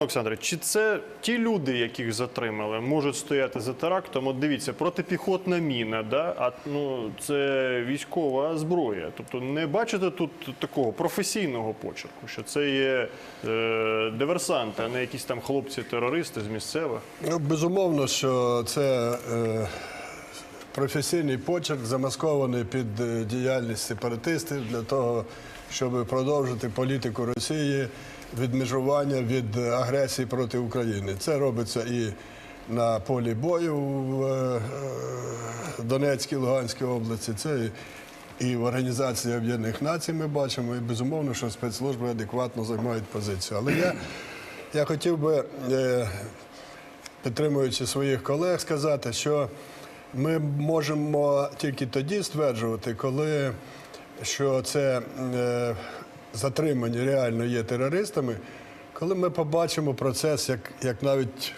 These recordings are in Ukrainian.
Олександре, чи це ті люди, яких затримали, можуть стояти за терактом? От дивіться, протипіхотна міна, да? а ну це військова зброя. Тобто не бачите тут такого професійного почерку, що це є е, диверсанти, а не якісь там хлопці-терористи з місцевих. Ну, безумовно, що це е, професійний почерк, замаскований під е, діяльність сепаратистів для того, щоб продовжити політику Росії відмежування від агресії проти України. Це робиться і на полі бою в е, е, Донецькій, Луганській області. Це і в Організації Об'єднаних Націй ми бачимо, і безумовно, що спецслужби адекватно займають позицію. Але я, я хотів би е, підтримуючи своїх колег, сказати, що ми можемо тільки тоді стверджувати, коли що це затримані реально є терористами, коли ми побачимо процес, як, як навіть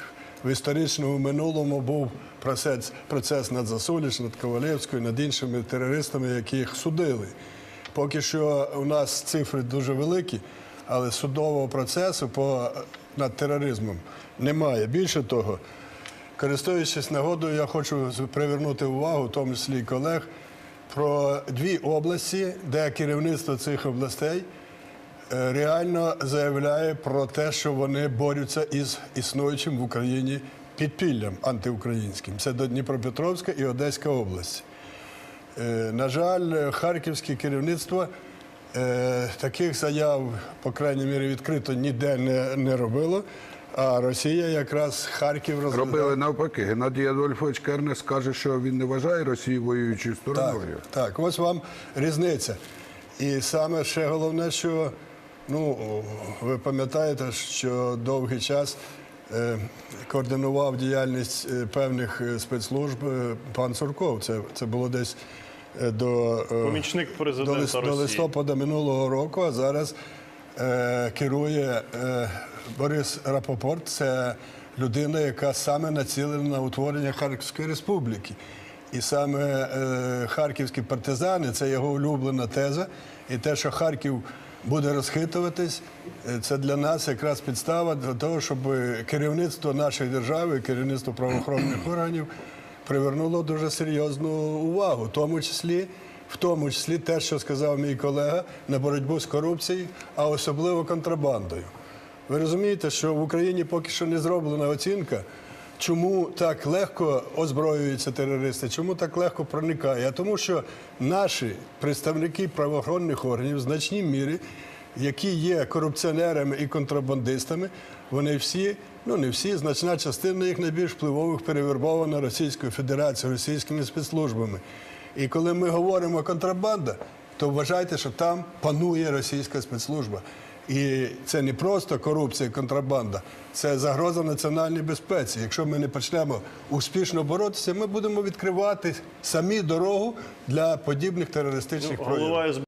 в історичному минулому був процес, процес над Засуліч, над Ковалевською, над іншими терористами, яких судили. Поки що у нас цифри дуже великі, але судового процесу по, над тероризмом немає. Більше того, користуючись нагодою, я хочу привернути увагу, в тому числі і колег, про дві області, де керівництво цих областей реально заявляє про те, що вони борються із існуючим в Україні підпіллям антиукраїнським. Це до Дніпропетровська і Одеська області. Е, На жаль, е, харківське керівництво е, таких заяв, по крайній мірі, відкрито ніде не, не робило. А Росія якраз Харків розглядає. Робили навпаки. Геннадій Адольфович Кернес каже, що він не вважає Росію воюючою Так, стороною. так, ось вам різниця. І саме ще головне, що ну, ви пам'ятаєте, що довгий час е, координував діяльність е, певних е, спецслужб пан Сурков. Це, це було десь до, Помічник президента до, лис- до листопада минулого року, а зараз е, керує е, Борис Рапопорт. Це людина, яка саме націлена на утворення Харківської республіки. І саме е, харківські партизани це його улюблена теза. І те, що Харків буде розхитуватись, е, це для нас якраз підстава для того, щоб керівництво нашої держави, керівництво правоохоронних органів привернуло дуже серйозну увагу, в тому числі. В тому числі те, що сказав мій колега, на боротьбу з корупцією, а особливо контрабандою. Ви розумієте, що в Україні поки що не зроблена оцінка, чому так легко озброюються терористи, чому так легко проникає. А тому, що наші представники правоохоронних органів в значній мірі, які є корупціонерами і контрабандистами, вони всі, ну не всі, значна частина їх найбільш впливових перевербована Російською Федерацією, російськими спецслужбами. І коли ми говоримо контрабанда, то вважайте, що там панує російська спецслужба. І це не просто корупція, контрабанда, це загроза національній безпеці. Якщо ми не почнемо успішно боротися, ми будемо відкривати самі дорогу для подібних терористичних проявів. Голова СБУ